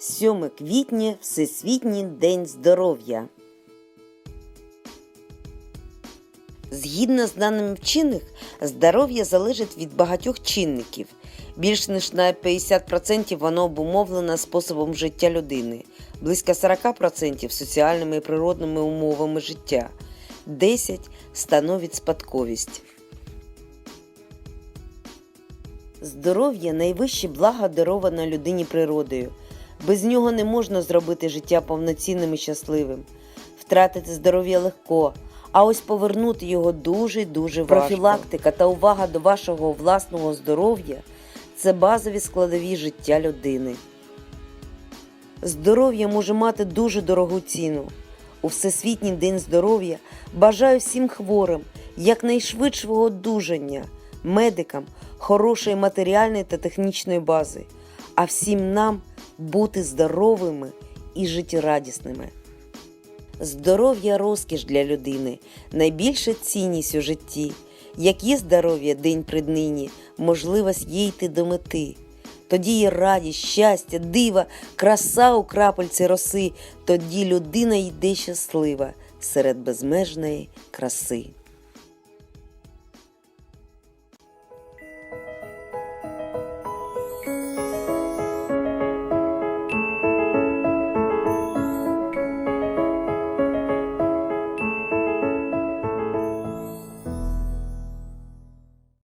7 квітня Всесвітній день здоров'я. Згідно з даними вчених, здоров'я залежить від багатьох чинників. Більш ніж на 50% воно обумовлено способом життя людини, близько 40% соціальними і природними умовами життя, 10% становить спадковість. Здоров'я найвище благо дароване людині природою. Без нього не можна зробити життя повноцінним і щасливим. Втратити здоров'я легко, а ось повернути його дуже дуже важко. Профілактика та увага до вашого власного здоров'я це базові складові життя людини. Здоров'я може мати дуже дорогу ціну. У Всесвітній день здоров'я бажаю всім хворим якнайшвидшого одужання, медикам хорошої матеріальної та технічної бази, а всім нам бути здоровими і життєрадісними. Здоров'я розкіш для людини, найбільша цінність у житті. Як є здоров'я день при днині, можливість є йти до мети. Тоді є радість, щастя, дива, краса у крапельці роси, тоді людина йде щаслива серед безмежної краси.